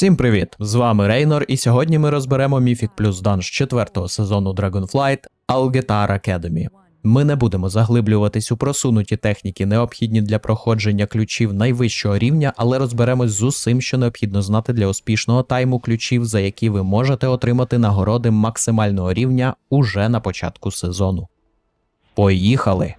Всім привіт! З вами Рейнор, і сьогодні ми розберемо Mythic Plus Dungeon 4 сезону Dragonflight Algetar Academy. Ми не будемо заглиблюватись у просунуті техніки, необхідні для проходження ключів найвищого рівня, але розберемось з усім, що необхідно знати для успішного тайму ключів, за які ви можете отримати нагороди максимального рівня уже на початку сезону. Поїхали!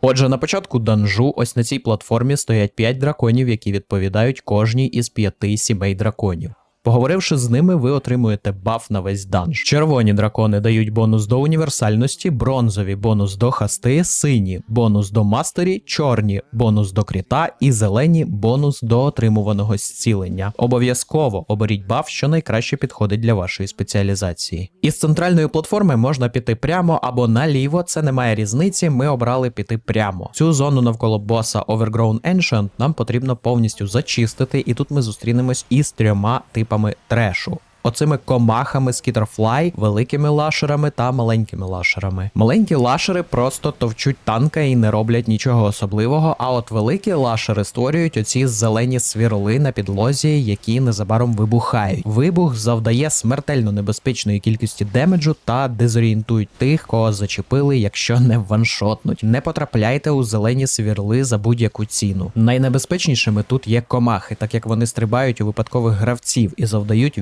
Отже, на початку данжу ось на цій платформі стоять 5 драконів, які відповідають кожній із п'яти сімей драконів. Поговоривши з ними, ви отримуєте баф на весь данж. Червоні дракони дають бонус до універсальності, бронзові бонус до хасти, сині бонус до мастері, чорні бонус до кріта і зелені бонус до отримуваного зцілення. Обов'язково оберіть баф, що найкраще підходить для вашої спеціалізації. Із центральної платформи можна піти прямо або наліво, це не має різниці. Ми обрали піти прямо. Цю зону навколо боса Overgrown Ancient нам потрібно повністю зачистити, і тут ми зустрінемось із трьома типами трешу. Оцими комахами Skitterfly, великими лашерами та маленькими лашерами. Маленькі лашери просто товчуть танка і не роблять нічого особливого. А от великі лашери створюють оці зелені свірли на підлозі, які незабаром вибухають. Вибух завдає смертельно небезпечної кількості демеджу та дезорієнтують тих, кого зачепили, якщо не ваншотнуть. Не потрапляйте у зелені свірли за будь-яку ціну. Найнебезпечнішими тут є комахи, так як вони стрибають у випадкових гравців і завдають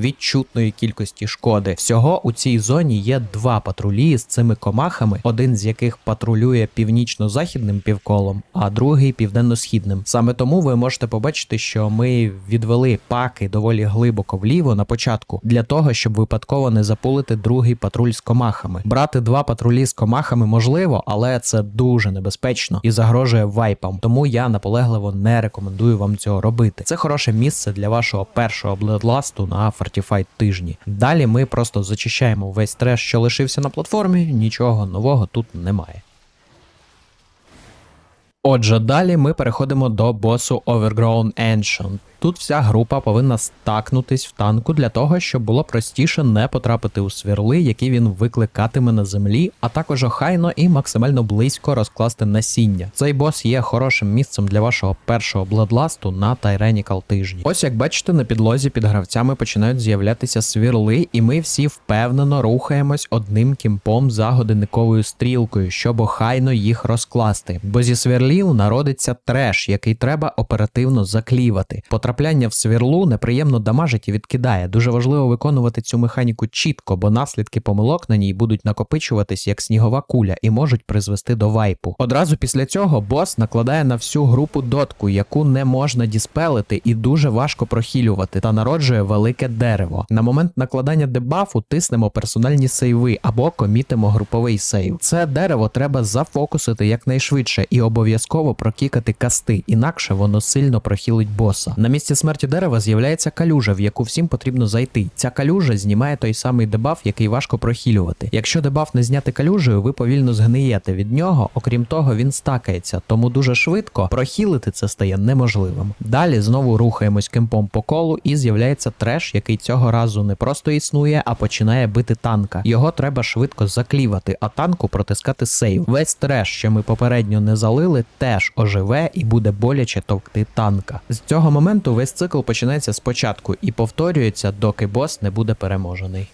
відчутної кількості шкоди. Всього у цій зоні є два патрулі з цими комахами, один з яких патрулює північно-західним півколом, а другий південно-східним. Саме тому ви можете побачити, що ми відвели паки доволі глибоко вліво на початку, для того, щоб випадково не запулити другий патруль з комахами. Брати два патрулі з комахами можливо, але це дуже небезпечно і загрожує вайпам. Тому я наполегливо не рекомендую вам цього робити. Це хороше місце для вашого першого бледласту на Fortified тижні. Далі ми просто зачищаємо весь треш, що лишився на платформі. Нічого нового тут немає. Отже, далі ми переходимо до босу Overgrown Ancient. Тут вся група повинна стакнутись в танку для того, щоб було простіше не потрапити у свірли, які він викликатиме на землі, а також охайно і максимально близько розкласти насіння. Цей бос є хорошим місцем для вашого першого бладласту на Tyrannical тижні. Ось як бачите, на підлозі під гравцями починають з'являтися свірли, і ми всі впевнено рухаємось одним кімпом за годинниковою стрілкою, щоб охайно їх розкласти. Бо зі свірлів народиться треш, який треба оперативно заклівати. Потрапляння в свірлу неприємно дамажить і відкидає. Дуже важливо виконувати цю механіку чітко, бо наслідки помилок на ній будуть накопичуватись як снігова куля і можуть призвести до вайпу. Одразу після цього бос накладає на всю групу дотку, яку не можна діспелити і дуже важко прохилювати, та народжує велике дерево. На момент накладання дебафу тиснемо персональні сейви або комітимо груповий сейв. Це дерево треба зафокусити якнайшвидше і обов'язково прокікати касти, інакше воно сильно прохилить боса. На місці смерті дерева з'являється калюжа, в яку всім потрібно зайти. Ця калюжа знімає той самий дебаф, який важко прохилювати. Якщо дебаф не зняти калюжею, ви повільно згниєте від нього. Окрім того, він стакається, тому дуже швидко прохилити це стає неможливим. Далі знову рухаємось кемпом по колу, і з'являється треш, який цього разу не просто існує, а починає бити танка. Його треба швидко заклівати, а танку протискати сейв. Весь треш, що ми попередньо не залили, теж оживе і буде боляче товкти танка. З цього моменту весь цикл починається спочатку і повторюється, доки бос не буде переможений.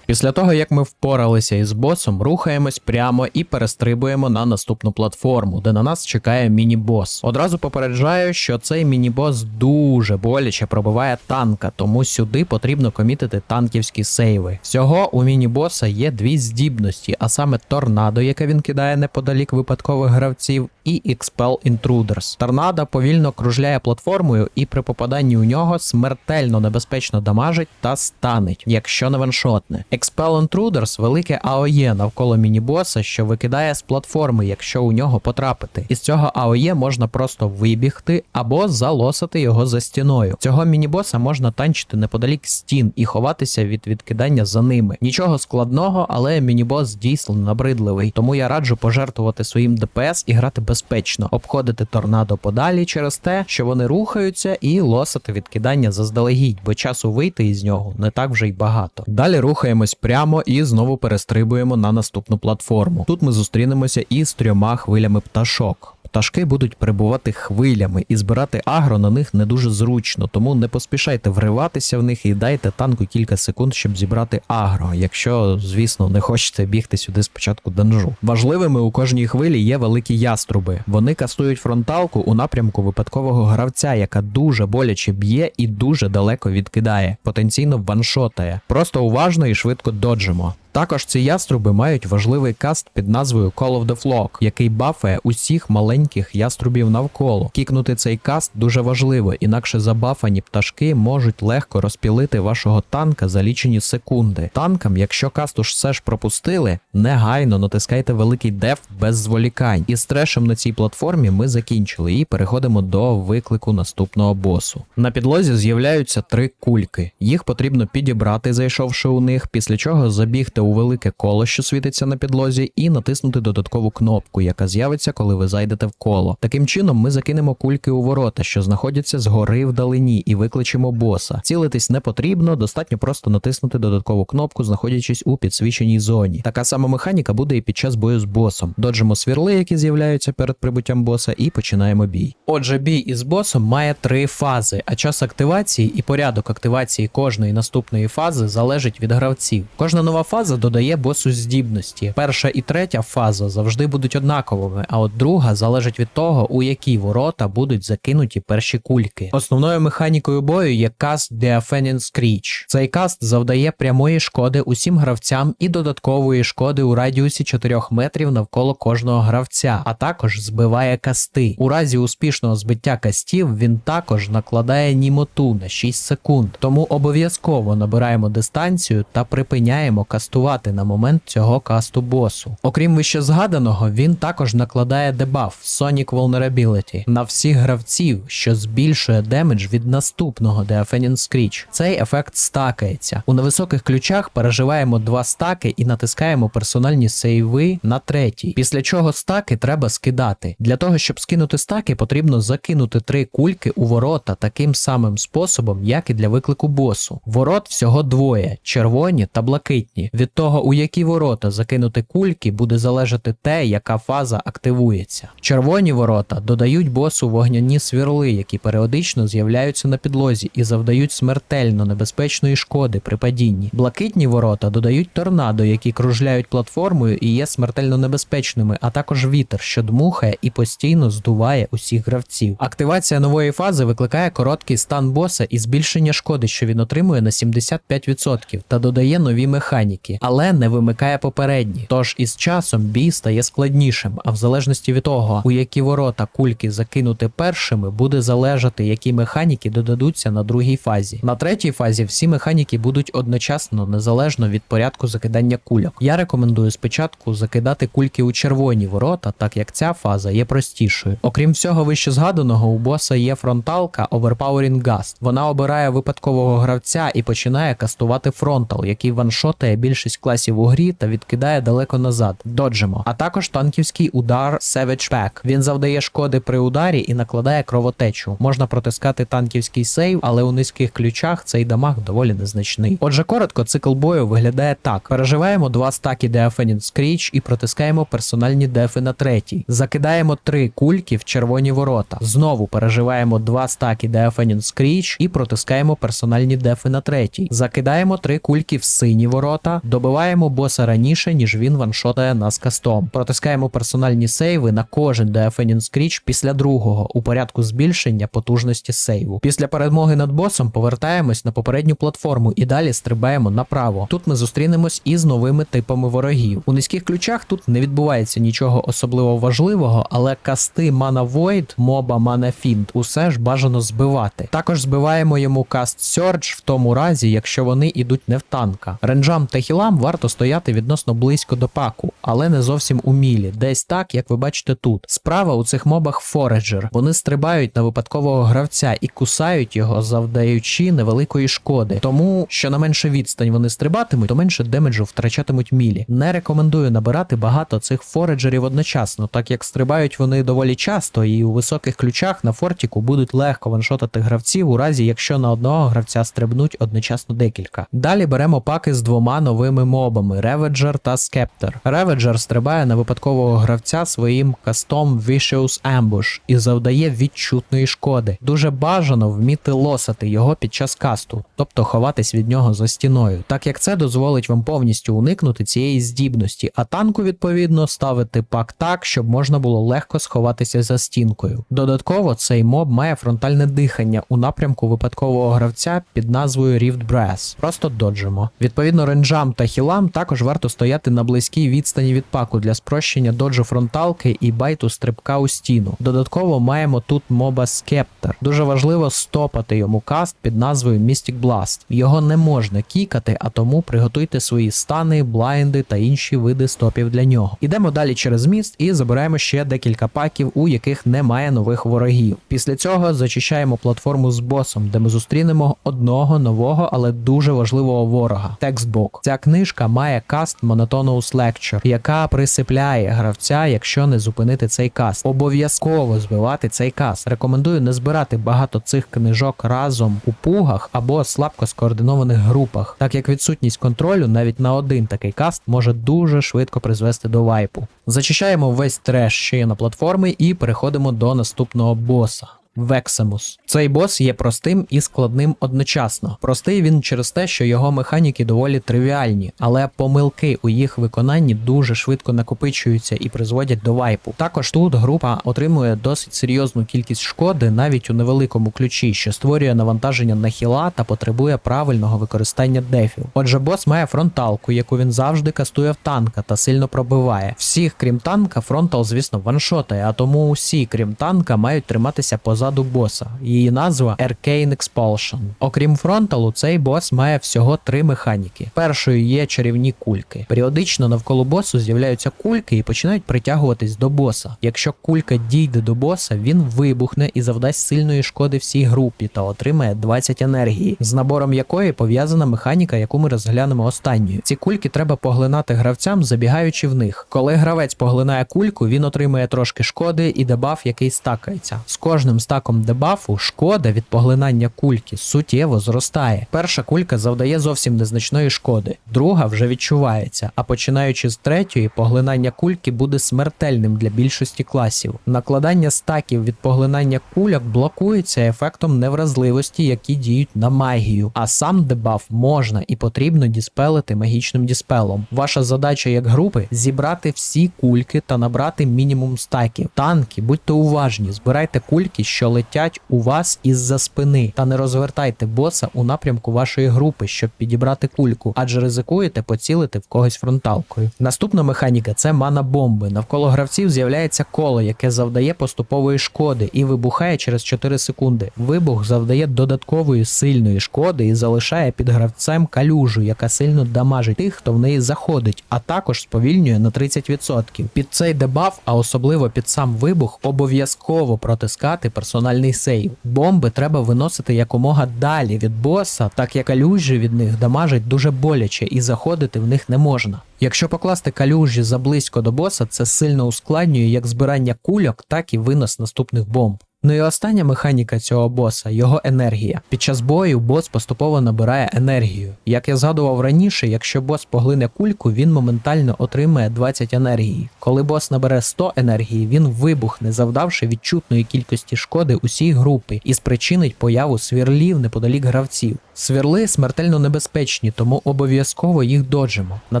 Після того, як ми впоралися із босом, рухаємось прямо і перестрибуємо на наступну платформу, де на нас чекає міні-бос. Одразу попереджаю, що цей міні-бос дуже боляче пробиває танка, тому сюди потрібно комітити танківські сейви. Всього у міні-боса є дві здібності, а саме торнадо, яке він кидає неподалік випадкових гравців, і Expel Intruders. Торнадо повільно кружляє платформою, і при попаданні у нього смертельно небезпечно дамажить та станить, якщо не ваншотне. Expel Intruders – велике АОЄ навколо міні-боса, що викидає з платформи, якщо у нього потрапити. Із цього АОЄ можна просто вибігти або залосити його за стіною. Цього міні-боса можна танчити неподалік стін і ховатися від відкидання за ними. Нічого складного, але міні-бос дійсно набридливий, тому я раджу пожертвувати своїм ДПС і грати безпечно, обходити торнадо подалі через те, що вони рухаються, і лосати відкидання заздалегідь, бо часу вийти із нього не так вже й багато. Далі рухаємось прямо і знову перестрибуємо на наступну платформу. Тут ми зустрінемося із трьома хвилями пташок. Пташки будуть перебувати хвилями, і збирати агро на них не дуже зручно, тому не поспішайте вриватися в них і дайте танку кілька секунд, щоб зібрати агро, якщо, звісно, не хочете бігти сюди спочатку данжу. Важливими у кожній хвилі є великі яструби. Вони кастують фронталку у напрямку випадкового гравця, яка дуже боляче б'є і дуже далеко відкидає, потенційно ваншотає. Просто уважно і швидко доджимо. Також ці яструби мають важливий каст під назвою Call of the Flock, який бафає усіх маленьких яструбів навколо. Кікнути цей каст дуже важливо, інакше забафані пташки можуть легко розпілити вашого танка за лічені секунди. Танкам, якщо каст уж все ж пропустили, негайно натискайте великий деф без зволікань. І з трешем на цій платформі ми закінчили і переходимо до виклику наступного босу. На підлозі з'являються три кульки. Їх потрібно підібрати, зайшовши у них, після чого забігти у велике коло, що світиться на підлозі, і натиснути додаткову кнопку, яка з'явиться, коли ви зайдете в коло. Таким чином, ми закинемо кульки у ворота, що знаходяться згори вдалині, і викличемо боса. Цілитись не потрібно, достатньо просто натиснути додаткову кнопку, знаходячись у підсвіченій зоні. Така сама механіка буде і під час бою з босом. Доджимо свірли, які з'являються перед прибуттям боса, і починаємо бій. Отже, бій із босом має три фази, а час активації і порядок активації кожної наступної фази залежить від гравців. Кожна нова фаза додає босу здібності. Перша і третя фаза завжди будуть однаковими, а от друга залежить від того, у які ворота будуть закинуті перші кульки. Основною механікою бою є каст Deafening Screech. Цей каст завдає прямої шкоди усім гравцям і додаткової шкоди у радіусі 4 метрів навколо кожного гравця, а також збиває касти. У разі успішного збиття кастів він також накладає німоту на 6 секунд. Тому обов'язково набираємо дистанцію та припиняємо кастувати на момент цього касту босу. Окрім вище згаданого, він також накладає дебаф Sonic Vulnerability на всіх гравців, що збільшує демедж від наступного Deafening Screech. Цей ефект стакається. У невисоких ключах переживаємо два стаки і натискаємо персональні сейви на третій. Після чого стаки треба скидати. Для того, щоб скинути стаки, потрібно закинути три кульки у ворота таким самим способом, як і для виклику босу. Ворот всього двоє: червоні та блакитні. Від того, у які ворота закинути кульки, буде залежати те, яка фаза активується. Червоні ворота додають босу вогняні свірли, які періодично з'являються на підлозі і завдають смертельно небезпечної шкоди при падінні. Блакитні ворота додають торнадо, які кружляють платформою і є смертельно небезпечними, а також вітер, що дмухає і постійно здуває усіх гравців. Активація нової фази викликає короткий стан боса і збільшення шкоди, що він отримує на 75%, та додає нові механіки, але не вимикає попередні. Тож із часом бій стає складнішим, а в залежності від того, у які ворота кульки закинути першими, буде залежати, які механіки додадуться на другій фазі. На третій фазі всі механіки будуть одночасно, незалежно від порядку закидання кульок. Я рекомендую спочатку закидати кульки у червоні ворота, так як ця фаза є простішою. Окрім всього вище згаданого, у боса є фронталка Overpowering Gust. Вона обирає випадкового гравця і починає кастувати фронтал, який ваншотає більшість класів у грі та відкидає далеко назад. Доджимо. А також танківський удар Savage Pack. Він завдає шкоди при ударі і накладає кровотечу. Можна протискати танківський сейв, але у низьких ключах цей дамаг доволі незначний. Отже, коротко, цикл бою виглядає так: переживаємо два стаки Deafening Screech і протискаємо персональні дефи на третій. Закидаємо три кульки в червоні ворота. Знову переживаємо два стаки Deafening Screech і протискаємо персональні дефи на третій. Закидаємо три кульки в сині ворота, добиваємо боса раніше, ніж він ваншотає нас кастом. Протискаємо персональні сейви на кожен Deafening Screech після другого у порядку збільшення потужності сейву. Після перемоги над босом повертаємось на попередню платформу і далі стрибаємо направо. Тут ми зустрінемось із новими типами ворогів. У низьких ключах тут не відбувається нічого особливо важливого, але касти Mana Void, моба Mana Fiend усе ж бажано збивати. Також збиваємо йому каст Surge в тому разі, якщо вони йдуть не в танка. Ренджам та хілам варто стояти відносно близько до паку, але не зовсім умілі. Десь так, як ви бачите тут. Справа у цих мобах Фореджер. Вони стрибають на випадкового гравця і кусають його, завдаючи невеликої шкоди. Тому що на менше відстань вони стрибатимуть, то менше демеджу втрачатимуть мілі. Не рекомендую набирати багато цих фореджерів одночасно, так як стрибають вони доволі часто, і у високих ключах на фортіку будуть легко ваншотати гравців у разі, якщо на одного гравця стрибнуть одночасно декілька. Далі беремо паки з двома новими новими мобами Ravager та Scepter. Ravager стрибає на випадкового гравця своїм кастом Vicious Ambush і завдає відчутної шкоди. Дуже бажано вміти лосати його під час касту, тобто ховатись від нього за стіною, так як це дозволить вам повністю уникнути цієї здібності, а танку відповідно ставити пак так, щоб можна було легко сховатися за стінкою. Додатково цей моб має фронтальне дихання у напрямку випадкового гравця під назвою Rift Brass. Просто доджимо. Відповідно, ренджам та хілам також варто стояти на близькій відстані від паку для спрощення доджу фронталки і байту стрибка у стіну. Додатково маємо тут моба Скептер. Дуже важливо стопати йому каст під назвою Mystic Blast. Його не можна кікати, а тому приготуйте свої стани, блайнди та інші види стопів для нього. Ідемо далі через міст і забираємо ще декілька паків, у яких немає нових ворогів. Після цього зачищаємо платформу з босом, де ми зустрінемо одного нового, але дуже важливого ворога текстбок. Ця книжка має каст Monotonous Lecture, яка присипляє гравця, якщо не зупинити цей каст. Обов'язково збивати цей каст. Рекомендую не збирати багато цих книжок разом у пугах або слабко скоординованих групах, так як відсутність контролю навіть на один такий каст може дуже швидко призвести до вайпу. Зачищаємо весь треш, що є на платформі, і переходимо до наступного боса. Вексамус. Цей бос є простим і складним одночасно. Простий він через те, що його механіки доволі тривіальні, але помилки у їх виконанні дуже швидко накопичуються і призводять до вайпу. Також тут група отримує досить серйозну кількість шкоди навіть у невеликому ключі, що створює навантаження на хіла та потребує правильного використання дефів. Отже, бос має фронталку, яку він завжди кастує в танка та сильно пробиває. Всіх, крім танка, фронтал, звісно, ваншотає, а тому усі, крім танка, мають триматися позаду боса. Її назва Arcane Expulsion. Окрім фронталу, цей бос має всього три механіки. Першою є чарівні кульки. Періодично навколо босу з'являються кульки і починають притягуватись до боса. Якщо кулька дійде до боса, він вибухне і завдасть сильної шкоди всій групі та отримає 20 енергії, з набором якої пов'язана механіка, яку ми розглянемо останньою. Ці кульки треба поглинати гравцям, забігаючи в них. Коли гравець поглинає кульку, він отримує трошки шкоди і дебаф, який стакається. З кожним стаком дебафу шкода від поглинання кульки суттєво зростає. Перша кулька завдає зовсім незначної шкоди, друга вже відчувається. А починаючи з третьої, поглинання кульки буде смертельним для більшості класів. Накладання стаків від поглинання кульок блокується ефектом невразливості, які діють на магію. А сам дебаф можна і потрібно діспелити магічним діспелом. Ваша задача як групи зібрати всі кульки та набрати мінімум стаків. Танки, будьте уважні, збирайте кульки, що летять у вас із-за спини, та не розвертайте боса у напрямку вашої групи, щоб підібрати кульку, адже ризикуєте поцілити в когось фронталкою. Наступна механіка це мана бомби. Навколо гравців з'являється коло, яке завдає поступової шкоди і вибухає через 4 секунди. Вибух завдає додаткової сильної шкоди і залишає під гравцем калюжу, яка сильно дамажить тих, хто в неї заходить, а також сповільнює на 30%. Під цей дебаф, а особливо під сам вибух, обов'язково протискати персональний сейв. Бомби треба виносити якомога далі від боса, так як калюжі від них дамажать дуже боляче і заходити в них не можна. Якщо покласти калюжі заблизько до боса, це сильно ускладнює як збирання кульок, так і винос наступних бомб. Ну і остання механіка цього боса його енергія. Під час бою бос поступово набирає енергію. Як я згадував раніше, якщо бос поглине кульку, він моментально отримає 20 енергії. Коли бос набере 100 енергії, він вибухне, завдавши відчутної кількості шкоди усій групи і спричинить появу свірлів неподалік гравців. Свірли смертельно небезпечні, тому обов'язково їх доджимо. На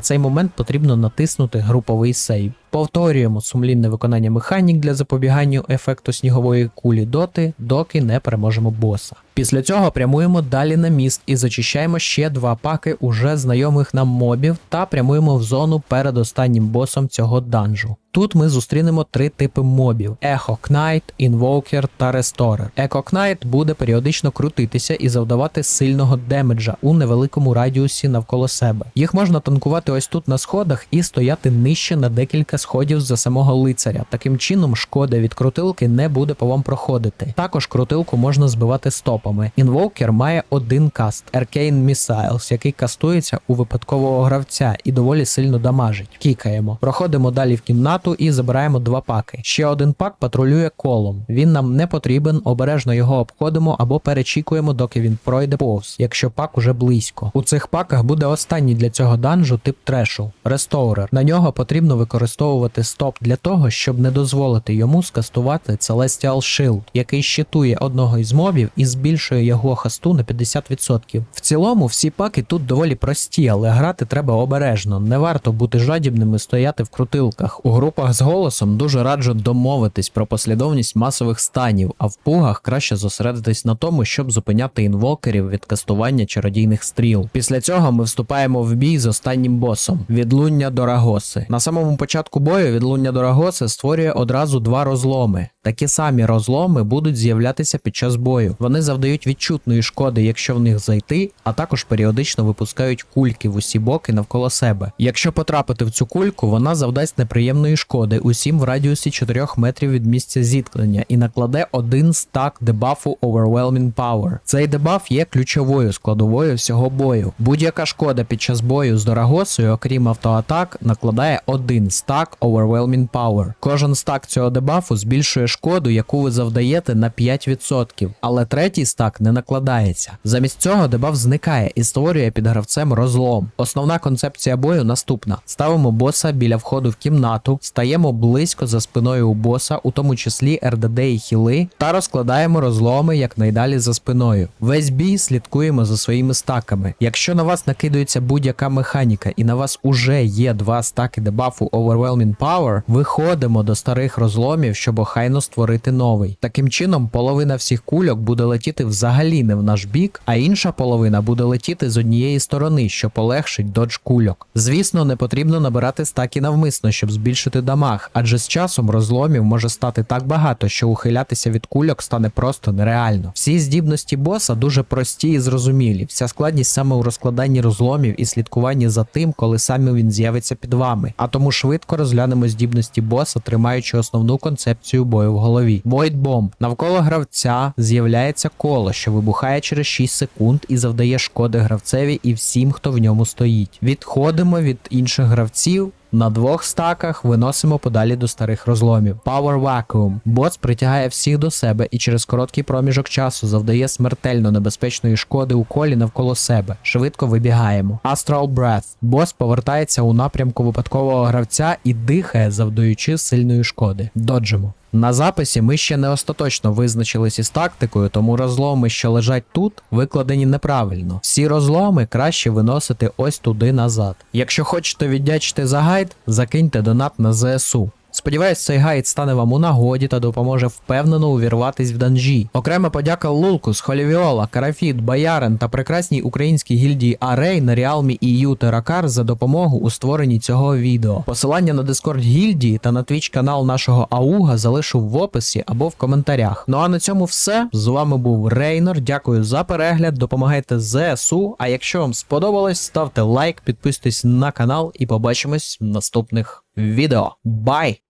цей момент потрібно натиснути груповий сейв. Повторюємо сумлінне виконання механік для запобігання ефекту снігової кулі доти, доки не переможемо боса. Після цього прямуємо далі на міст і зачищаємо ще два паки уже знайомих нам мобів та прямуємо в зону перед останнім босом цього данжу. Тут ми зустрінемо три типи мобів: Echo Knight, Invoker та Restorer. Echo Knight буде періодично крутитися і завдавати сильного демеджа у невеликому радіусі навколо себе. Їх можна танкувати ось тут на сходах і стояти нижче на декілька сходів за самого лицаря. Таким чином, шкода від крутилки не буде по вам проходити. Також крутилку можна збивати стопом. Дропами. Інвокер має один каст Arcane Missiles, який кастується у випадкового гравця і доволі сильно дамажить. Кікаємо. Проходимо далі в кімнату і забираємо два паки. Ще один пак патрулює колом. Він нам не потрібен, обережно його обходимо або перечікуємо, доки він пройде повз, якщо пак уже близько. У цих паках буде останній для цього данжу тип трешу Рестоурер. На нього потрібно використовувати стоп для того, щоб не дозволити йому скастувати Celestial Shield, який щитує одного із мобів і збільшує його хасту на 50%. В цілому всі паки тут доволі прості, але грати треба обережно. Не варто бути жадібними стояти в крутилках. У групах з голосом дуже раджу домовитись про послідовність масових станів, а в пугах краще зосередитись на тому, щоб зупиняти інвокерів від кастування чародійних стріл. Після цього ми вступаємо в бій з останнім босом відлуння Дорагоси. На самому початку бою відлуння Дорагоси створює одразу два розломи. Такі самі розломи будуть з'являтися під час бою. Вони завдають відчутної шкоди, якщо в них зайти, а також періодично випускають кульки в усі боки навколо себе. Якщо потрапити в цю кульку, вона завдасть неприємної шкоди усім в радіусі 4 метрів від місця зіткнення і накладе один стак дебафу Overwhelming Power. Цей дебаф є ключовою складовою всього бою. Будь-яка шкода під час бою з Дорагосою, окрім автоатак, накладає один стак Overwhelming Power. Кожен стак цього дебафу збільшує шкоду, яку ви завдаєте на 5%, але третій стак не накладається. Замість цього дебаф зникає і створює під гравцем розлом. Основна концепція бою наступна: ставимо боса біля входу в кімнату, стаємо близько за спиною у боса, у тому числі РДД і хіли, та розкладаємо розломи якнайдалі за спиною. Весь бій слідкуємо за своїми стаками. Якщо на вас накидується будь-яка механіка і на вас уже є два стаки дебафу Overwhelming Power, виходимо до старих розломів, щоб охайно створити новий. Таким чином, половина всіх кульок буде летіти взагалі не в наш бік, а інша половина буде летіти з однієї сторони, що полегшить додж кульок. Звісно, не потрібно набирати стаки навмисно, щоб збільшити дамаг, адже з часом розломів може стати так багато, що ухилятися від кульок стане просто нереально. Всі здібності боса дуже прості і зрозумілі. Вся складність саме у розкладанні розломів і слідкуванні за тим, коли саме він з'явиться під вами. А тому швидко розглянемо здібності боса, тримаючи основну концепцію бою в голові. Void Bomb. Навколо гравця з'являється коло, що вибухає через 6 секунд і завдає шкоди гравцеві і всім, хто в ньому стоїть. Відходимо від інших гравців. На двох стаках виносимо подалі до старих розломів. Power Vacuum. Бос притягає всіх до себе і через короткий проміжок часу завдає смертельно небезпечної шкоди у колі навколо себе. Швидко вибігаємо. Astral Breath. Бос повертається у напрямку випадкового гравця і дихає, завдаючи сильної шкоди. Доджимо. На записі ми ще не остаточно визначились із тактикою, тому розломи, що лежать тут, викладені неправильно. Всі розломи краще виносити ось туди назад. Якщо хочете віддячити за гайд, закиньте донат на ЗСУ. Сподіваюсь, цей гайд стане вам у нагоді та допоможе впевнено увірватись в данжі. Окрема подяка Лулкус, Холівіола, Карафіт, Боярин та прекрасній українській гільдії Арей на Realme EU Теракар за допомогу у створенні цього відео. Посилання на Discord гільдії та на Twitch канал нашого Ауга залишу в описі або в коментарях. Ну а на цьому все. З вами був Рейнор. Дякую за перегляд. Допомагайте ЗСУ. А якщо вам сподобалось, ставте лайк, підписуйтесь на канал і побачимось в наступних відео. Бай!